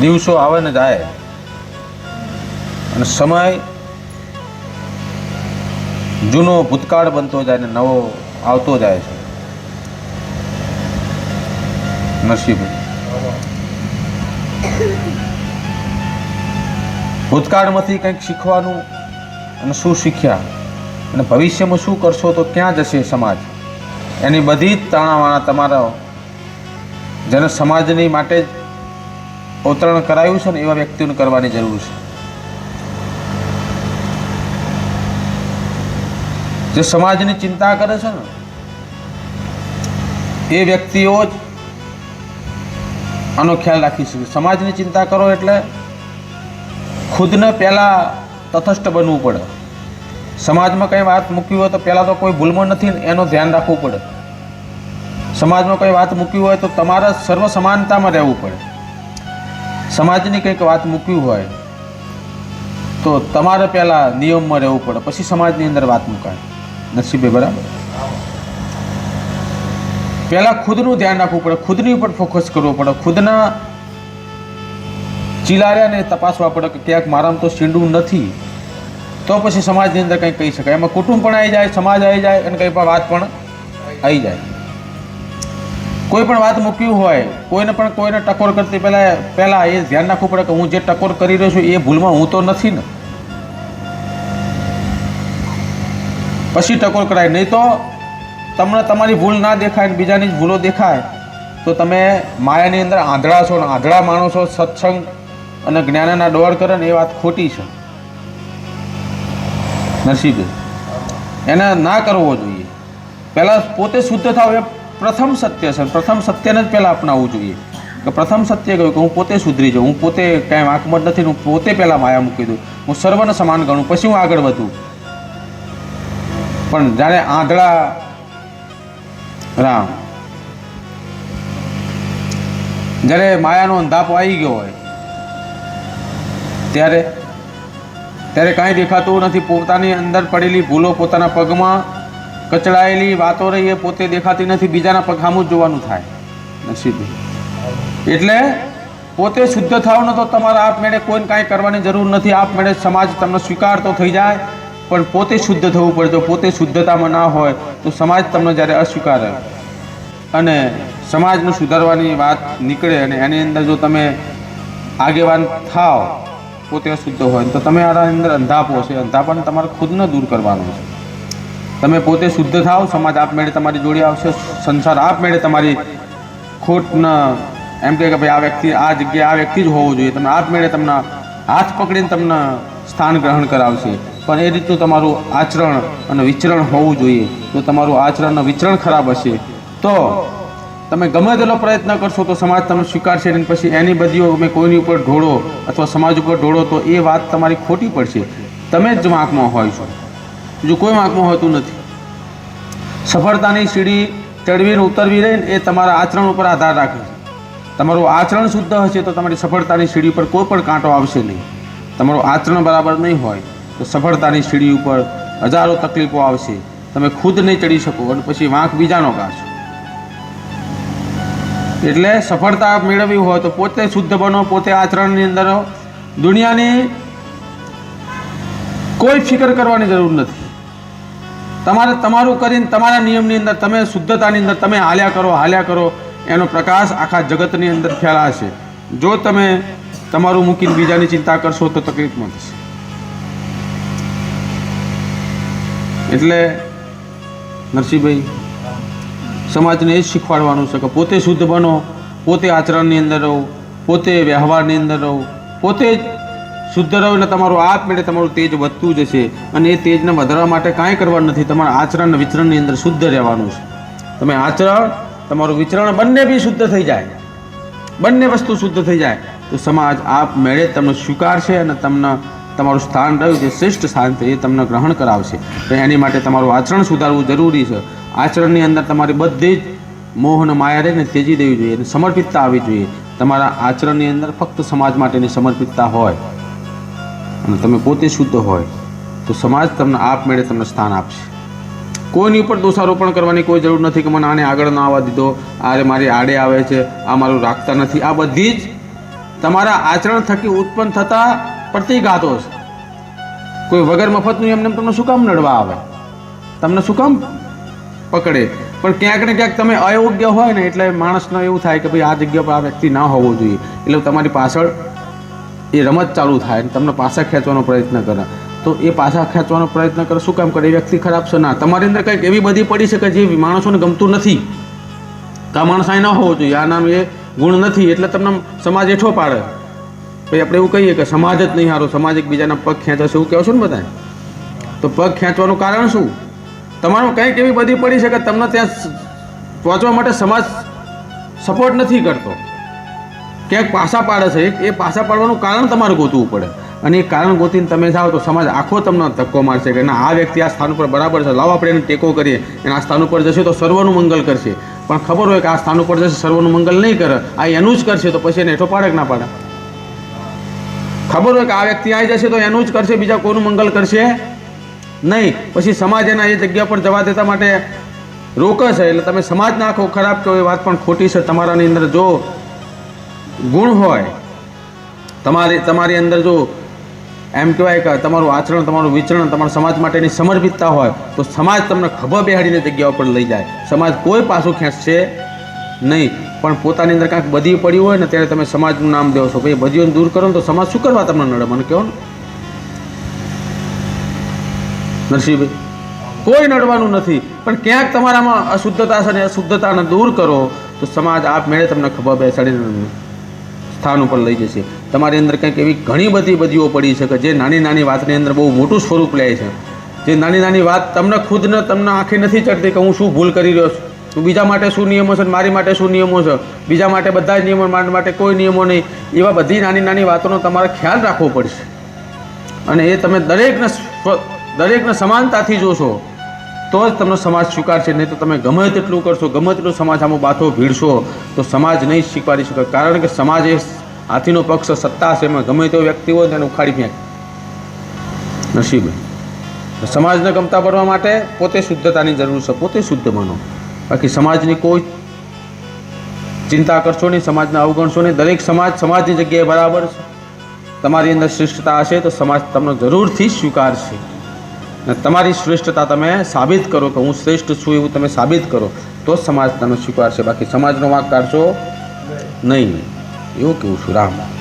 દિવસો આવે ને જાય. અને સમય જૂનો ભૂતકાળ બનતો જાય ને નવો આવતો જાય છે. નરસિંહભાઈ ભૂતકાળમાંથી કંઈક શીખવાનું અને શું શીખ્યા? અને ભવિષ્યમાં શું કરશો તો ક્યાં જશે સમાજ? એની બધી જ તાણાવાણા તમારા જેને સમાજની માટે જ અવતરણ કરાયું છે ને એવા વ્યક્તિઓને કરવાની જરૂર છે. જે સમાજની ચિંતા કરે છે ને, એ વ્યક્તિઓ જ આનો ખ્યાલ રાખી શકે. સમાજની ચિંતા કરો એટલે ખુદને પહેલાં તથસ્થ બનવું પડે. સમાજમાં કંઈ વાત મૂકવી હોય તો પહેલાં તો કોઈ ભૂલમાં નથી ને એનું ધ્યાન રાખવું પડે. સમાજમાં કંઈ વાત મૂકવી હોય તો તમારે સર્વ સમાનતામાં રહેવું પડે. સમાજની કંઈક વાત મૂકવી હોય, તો તમારે પહેલાં નિયમમાં રહેવું પડે, પછી સમાજની અંદર વાત મૂકાય. નસીબે બરાબર? પહેલાં ખુદનું ધ્યાન રાખવું પડે, ખુદની ઉપર ફોકસ કરવો પડે, ખુદના ચિલાર્યાને તપાસવા પડે કે ક્યાંક મારામાં તો સીંડું નથી, તો પછી સમાજની અંદર કંઈ કહી શકાય. એમાં કુટુંબ પણ આવી જાય, સમાજ આવી જાય, અને કંઈ પણ વાત પણ આવી જાય. કોઈ પણ વાત મૂક્યું હોય, કોઈને પણ કોઈને ટકોર કરતી પહેલાં પહેલાં એ ધ્યાન રાખવું પડે કે હું જે ટકોર કરી રહ્યો છું એ ભૂલમાં હું તો નથી ને. પછી ટકોર કરાય. નહીં તો તમને તમારી ભૂલ ના દેખાય ને બીજાની જ ભૂલો દેખાય. તો તમે માયાની અંદર આંધળા છો ને આંધળા માણસો સત્સંગ અને જ્ઞાનના ડોળ કરે ને એ વાત ખોટી છે. નસીબે એને ના કરવો જોઈએ. પહેલાં પોતે શુદ્ધ થાવ એ પ્રથમ સત્ય છે. પ્રથમ સત્યને જ પહેલાં અપનાવવું જોઈએ. કે પ્રથમ સત્ય કહ્યું કે હું પોતે સુધરી જાઉં. હું પોતે કાંઈ વાંકમત નથી હું પોતે પહેલાં માયા મૂકી દઉં. હું સર્વને સમાન ગણું. પછી હું આગળ વધું. પણ જ્યારે આંધળા રામ જ્યારે માયાનો અંધાપો આવી ગયો હોય, ત્યારે ત્યારે કાંઈ દેખાતું નથી. પોતાની અંદર પડેલી ભૂલો પોતાના પગમાં કચડાયેલી વાતો રહી, એ પોતે દેખાતી નથી, બીજાના પગ સામું જ જોવાનું થાય. નસીબ. એટલે પોતે શુદ્ધ થાવ ન તો તમારે આપમેળે કોઈને કાંઈ કરવાની જરૂર નથી. આપમેળે સમાજ તમને સ્વીકાર તો થઈ જાય, પણ પોતે શુદ્ધ થવું પડે. જો પોતે શુદ્ધતામાં ના હોય, તો સમાજ તમને જ્યારે અસ્વીકારે અને સમાજનું સુધારવાની વાત નીકળે અને એની અંદર જો તમે આગેવાન થાવ, પોતે અશુદ્ધ હોય, તો તમે આના અંદર અંધાપો છે. અંધાપણ તમારે ખુદને દૂર કરવાનું છે. તમે પોતે શુદ્ધ થાવ સમાજ આપમેળે તમારી જોડે આવશે, સંસાર આપમેળે તમારી ખોટના, એમ કહે કે ભાઈ આ વ્યક્તિ, આ જગ્યાએ આ વ્યક્તિ જ હોવો જોઈએ. તમે આપમેળે તમને હાથ પકડીને તમને સ્થાન ગ્રહણ કરાવશે. પણ એ રીતનું તમારું આચરણ અને વિચરણ હોવું જોઈએ. જો તમારું આચરણ અને વિચરણ ખરાબ હશે, તો તમે ગમે તેટલો પ્રયત્ન કરશો તો સમાજ તમને સ્વીકારશે અને પછી એની બધીઓ તમે કોઈની ઉપર ઢોળો અથવા સમાજ ઉપર ઢોળો તો એ વાત તમારી ખોટી પડશે. તમે જ વાંકમાં હોય છો. બીજું કોઈ વાંકમાં હોતું નથી. સફળતાની સીડી ચડવીને ઉતરવી રહીને એ તમારા આચરણ ઉપર આધાર રાખે છે. તમારું આચરણ શુદ્ધ હશે તો તમારી સફળતાની સીડી ઉપર કોઈ પણ કાંટો આવશે નહીં. તમારું આચરણ બરાબર નહીં હોય તો સફળતાની સીડી ઉપર હજારો તકલીફો આવશે. તમે ખુદ નહીં ચડી શકો અને પછી વાંક બીજાનો કાશો એટલે સફળતા મેળવવી હોય તો પોતે શુદ્ધ બનો, પોતે આચરણની અંદર દુનિયાની કોઈ ફિકર કરવાની જરૂર નથી. તમારે તમારું કરીને તમારા નિયમની અંદર તમે શુદ્ધતાની અંદર તમે હાલ્યા કરો હાલ્યા કરો, એનો પ્રકાશ આખા જગતની અંદર ફેલાશે. જો તમે તમારું મૂકીને બીજાની ચિંતા કરશો તો તકલીફમાં થશે એટલે નરસિંહભાઈ, સમાજને એ જ શીખવાડવાનું છે કે પોતે શુદ્ધ બનો, પોતે આચરણની અંદર રહો, પોતે વ્યવહારની અંદર રહો, પોતે જ શુદ્ધ રહો એટલે તમારું આપમેળે તમારું તેજ વધતું જશે. અને એ તેજને વધારવા માટે કાંઈ કરવાનું નથી. તમારા આચરણ અને વિચરણની અંદર શુદ્ધ રહેવાનું છે. તમે આચરણ, તમારું વિચરણ બંને બી શુદ્ધ થઈ જાય. બંને વસ્તુ શુદ્ધ થઈ જાય. તો સમાજ આપમેળે તમને સ્વીકારશે અને તમને તમારું સ્થાન રહ્યું જે શ્રેષ્ઠ સ્થાન છે એ તમને ગ્રહણ કરાવશે. તો એની માટે તમારું આચરણ સુધારવું જરૂરી છે. આચરણની અંદર તમારી બધી જ મોહન માયા રહીને તેજી દેવી જોઈએ અને સમર્પિતતા આવવી જોઈએ. તમારા આચરણની અંદર ફક્ત સમાજ માટેની સમર્પિતતા હોય. અને તમે પોતે શુદ્ધ હોય, તો સમાજ તમને આપમેળે તમને સ્થાન આપશે. કોઈની ઉપર દોષારોપણ કરવાની કોઈ જરૂર નથી કે મને આને આગળ ના આવવા દીધો, આરે મારી આડે આવે છે, આ મારું રાખતા નથી. આ બધી જ તમારા આચરણ થકી ઉત્પન્ન થતા પ્રતિઘાતો છે. કોઈ વગર મફતનું એમને તમને શું કામ નડવા આવે? તમને શું કામ પકડે? પણ ક્યાંક ને ક્યાંક તમે અયોગ્ય હોય ને એટલે માણસને એવું થાય કે ભાઈ આ જગ્યા પર આ વ્યક્તિ ના હોવો જોઈએ. એટલે તમારી પાછળ એ રમત ચાલુ થાય તમને પાછા ખેંચવાનો પ્રયત્ન કરે. તો એ પાછા ખેંચવાનો પ્રયત્ન કરે, શું કામ કરે? એ વ્યક્તિ ખરાબ છે? ના. તમારી અંદર કંઈક એવી બધી પડી છે કે જે માણસોને ગમતું નથી. તો આ માણસ અહીં ન હોવો જોઈએ. આ નામ એ ગુણ નથી. એટલે તમને સમાજ હેઠો પાડે. પછી આપણે એવું કહીએ કે સમાજ જ નહીં સારો સમાજ એકબીજાના પગ ખેંચે એવું કહો છો ને બધા તો પગ ખેંચવાનું કારણ શું? તમારું કંઈક એવી બધી પડી છે કે તમને ત્યાં પહોંચવા માટે સમાજ સપોર્ટ નથી કરતો. ક્યાંક પાસા પાડે છે, એ પાસા પાડવાનું કારણ તમારે ગોતવું પડે. અને એ કારણ ગોતીને તમે જાઓ તો સમાજ આખો તમને ધક્કો મારશે કે ના, આ વ્યક્તિ આ સ્થાન ઉપર બરાબર છે, લાવો આપણે એને ટેકો કરીએ. અને આ સ્થાન ઉપર જશે તો સર્વનું મંગલ કરશે. પણ ખબર હોય કે આ સ્થાન ઉપર જશે, સર્વનું મંગલ નહીં કરે. આ એનું જ કરશે તો પછી એને હેઠો પાડે કે ના પાડે? ખબર હોય કે આ વ્યક્તિ આવી જશે તો એનું જ કરશે, બીજા કોનું મંગલ કરશે? નહીં. પછી સમાજ એના એ જગ્યા પર જવા દેતા માટે રોકે છે. એટલે તમે સમાજ નાખો ખરાબ કહો એ વાત પણ ખોટી છે. તમારાની અંદર જો ગુણ હોય, તમારી તમારી અંદર જો એમ કહેવાય કે તમારું આચરણ, તમારું વિચરણ, તમારા સમાજ માટેની સમર્પિતતા હોય, તો સમાજ તમને ખભા બેહાડીને જગ્યા ઉપર લઈ જાય. સમાજ કોઈ પાછું ખેંચશે નહીં. પણ પોતાની અંદર કાંઈક બધી પડી હોય ને ત્યારે તમે સમાજનું નામ દેવો છો. ભાઈ બધીઓને દૂર કરો ને તો સમાજ શું કરવા તમને નડે? મને કહો ને. નરસિંહભાઈ, કોઈ નડવાનું નથી. પણ ક્યાંક તમારામાં અશુદ્ધતા છે ને અશુદ્ધતાને દૂર કરો, તો સમાજ આપમેળે તમને ખબર બેસાડીને સ્થાન ઉપર લઈ જશે. તમારી અંદર કંઈક એવી ઘણી બધી બધીઓ પડી છે કે જે નાની નાની વાતની અંદર બહુ મોટું સ્વરૂપ લે છે. જે નાની નાની વાત તમને ખુદને તમને આંખે નથી ચડતી કે હું શું ભૂલ કરી રહ્યો છું. હું બીજા માટે શું નિયમો છે મારી માટે શું નિયમો છે? બીજા માટે બધા જ નિયમો મારા માટે કોઈ નિયમો નહીં. એવા બધી નાની નાની વાતોનો તમારે ખ્યાલ રાખવો પડશે. અને એ તમે દરેકને દરેકને સમાનતાથી જોશો. તો જ તમને સમાજ સ્વીકારશે, નહીં તો તમે ગમે તેટલું કરશો, ગમે તેટલું સમાજ આમાં બાથો ભીડશો, તો સમાજ નહીં સ્વીકારી શકે. કારણ કે સમાજ એ હાથીનો પક્ષ, સત્તા છે, એમાં ગમે તેવો વ્યક્તિ હોય તેને ઉખાડી ફેંક. નસીબે. સમાજને ગમતા ભરવા માટે પોતે શુદ્ધતાની જરૂર છે, પોતે શુદ્ધ બનો. બાકી સમાજની કોઈ ચિંતા કરશો નહીં, સમાજને અવગણશો નહીં. દરેક સમાજ સમાજની જગ્યાએ બરાબર છે. તમારી અંદર શ્રેષ્ઠતા હશે તો સમાજ તમને જરૂરથી સ્વીકારશે. તમારી શ્રેષ્ઠતા તમે સાબિત કરો કે હું શ્રેષ્ઠ છું એવું તમે સાબિત કરો, તો સમાજ તમને સ્વીકારશે. બાકી સમાજનો વાંક કાઢશો નહીં. એવું કેવું છું? રામ.